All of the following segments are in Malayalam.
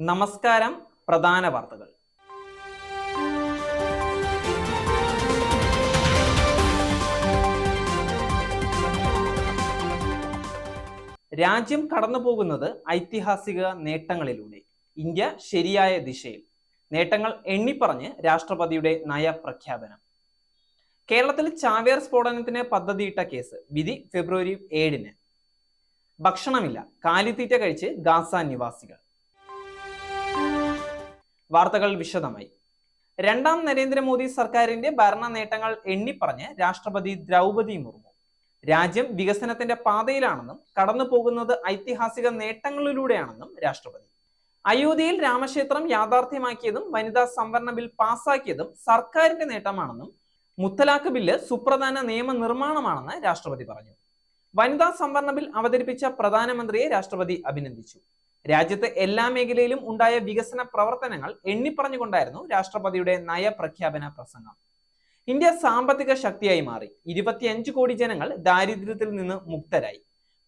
നമസ്കാരം പ്രധാന വാർത്തകൾ. രാജ്യം കടന്നു പോകുന്നത് ഐതിഹാസിക നേട്ടങ്ങളിലൂടെ. ഇന്ത്യ ശരിയായ ദിശയിൽ. നേട്ടങ്ങൾ എണ്ണിപ്പറഞ്ഞ് രാഷ്ട്രപതിയുടെ നയപ്രഖ്യാപനം. കേരളത്തിൽ ചാവേർ സ്ഫോടനത്തിന് പദ്ധതിയിട്ട കേസ് വിധി ഫെബ്രുവരി ഏഴിന്. ഭക്ഷണമില്ല കാലിത്തീറ്റ കഴിച്ച് ഗാസ നിവാസികൾ. വാർത്തകൾ വിശദമായി. രണ്ടാം നരേന്ദ്രമോദി സർക്കാരിന്റെ ഭരണ നേട്ടങ്ങൾ എണ്ണിപ്പറഞ്ഞ് രാഷ്ട്രപതി ദ്രൗപതി മുർമു. രാജ്യം വികസനത്തിന്റെ പാതയിലാണെന്നും കടന്നു പോകുന്നത് ഐതിഹാസിക നേട്ടങ്ങളിലൂടെയാണെന്നും രാഷ്ട്രപതി. അയോധ്യയിൽ രാമക്ഷേത്രം യാഥാർത്ഥ്യമാക്കിയതും വനിതാ സംവരണ ബിൽ പാസാക്കിയതും സർക്കാരിന്റെ നേട്ടമാണെന്നും മുത്തലാഖ് ബില്ല് സുപ്രധാന നിയമനിർമ്മാണമാണെന്ന് രാഷ്ട്രപതി പറഞ്ഞു. വനിതാ സംവരണ ബിൽ അവതരിപ്പിച്ച പ്രധാനമന്ത്രിയെ രാഷ്ട്രപതി അഭിനന്ദിച്ചു. രാജ്യത്തെ എല്ലാ മേഖലയിലും ഉണ്ടായ വികസന പ്രവർത്തനങ്ങൾ എണ്ണിപ്പറഞ്ഞുകൊണ്ടായിരുന്നു രാഷ്ട്രപതിയുടെ നയപ്രഖ്യാപന പ്രസംഗം. ഇന്ത്യ സാമ്പത്തിക ശക്തിയായി മാറി. ഇരുപത്തിയഞ്ച് കോടി ജനങ്ങൾ ദാരിദ്ര്യത്തിൽ നിന്ന് മുക്തരായി.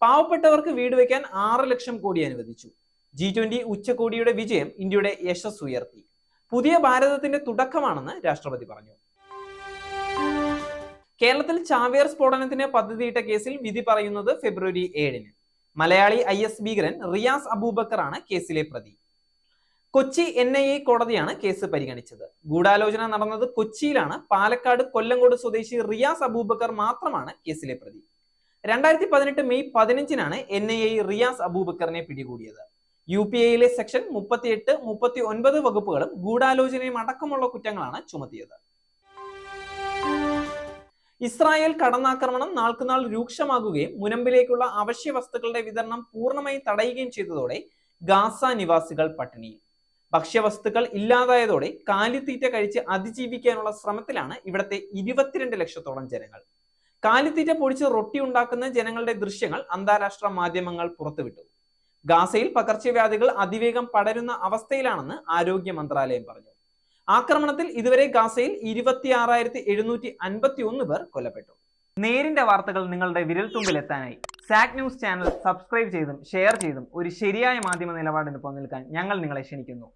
പാവപ്പെട്ടവർക്ക് വീട് വയ്ക്കാൻ ആറ് ലക്ഷം കോടി അനുവദിച്ചു. ജി ട്വന്റി ഉച്ചകോടിയുടെ വിജയം ഇന്ത്യയുടെ യശസ് ഉയർത്തി. പുതിയ ഭാരതത്തിന്റെ തുടക്കമാണെന്ന് രാഷ്ട്രപതി പറഞ്ഞു. കേരളത്തിൽ ചാവേർ സ്ഫോടനത്തിന് പദ്ധതിയിട്ട കേസിൽ വിധി പറയുന്നത് ഫെബ്രുവരി ഏഴിന്. മലയാളി ഐ എസ് ഭീകരൻ റിയാസ് അബൂബക്കറാണ് കേസിലെ പ്രതി. കൊച്ചി എൻ ഐ എ കോടതിയാണ് കേസ് പരിഗണിച്ചത്. ഗൂഢാലോചന നടന്നത് കൊച്ചിയിലാണ്. പാലക്കാട് കൊല്ലങ്കോട് സ്വദേശി റിയാസ് അബൂബക്കർ മാത്രമാണ് കേസിലെ പ്രതി. രണ്ടായിരത്തി പതിനെട്ട് മെയ് പതിനഞ്ചിനാണ് എൻ ഐ എ റിയാസ് അബൂബക്കറിനെ പിടികൂടിയത്. യു പി എയിലെ സെക്ഷൻ മുപ്പത്തിയെട്ട് മുപ്പത്തി ഒൻപത് വകുപ്പുകളും ഗൂഢാലോചനയും അടക്കമുള്ള കുറ്റങ്ങളാണ് ചുമത്തിയത്. ഇസ്രായേൽ കടന്നാക്രമണം നാൾക്കുനാൾ രൂക്ഷമാകുകയും മുനമ്പിലേക്കുള്ള അവശ്യ വസ്തുക്കളുടെ വിതരണം പൂർണമായി തടയുകയും ചെയ്തതോടെ ഗാസ നിവാസികൾ പട്ടിണിയിൽ ഭക്ഷ്യവസ്തുക്കൾ ഇല്ലാതായതോടെ കാലിത്തീറ്റ കഴിച്ച് അതിജീവിക്കാനുള്ള ശ്രമത്തിലാണ് ഇവിടത്തെ ഇരുപത്തിരണ്ട് ലക്ഷത്തോളം ജനങ്ങൾ. കാലിത്തീറ്റ പൊടിച്ച് റൊട്ടി ഉണ്ടാക്കുന്ന ജനങ്ങളുടെ ദൃശ്യങ്ങൾ അന്താരാഷ്ട്ര മാധ്യമങ്ങൾ പുറത്തുവിട്ടു. ഗാസയിൽ പകർച്ചവ്യാധികൾ അതിവേഗം പടരുന്ന അവസ്ഥയിലാണെന്ന് ആരോഗ്യ മന്ത്രാലയം പറഞ്ഞു. ആക്രമണത്തിൽ ഇതുവരെ ഗാസയിൽ ഇരുപത്തി ആറായിരത്തി എഴുന്നൂറ്റി അൻപത്തി ഒന്ന് പേർ കൊല്ലപ്പെട്ടു. നേരിന്റെ വാർത്തകൾ നിങ്ങളുടെ വിരൽത്തുമ്പിൽ എത്താനായി സാക് ന്യൂസ് ചാനൽ സബ്സ്ക്രൈബ് ചെയ്തും ഷെയർ ചെയ്തും ഒരു ശരിയായ മാധ്യമ നിലപാടിന് പോകാൻ ഞങ്ങൾ നിങ്ങളെ ക്ഷണിക്കുന്നു.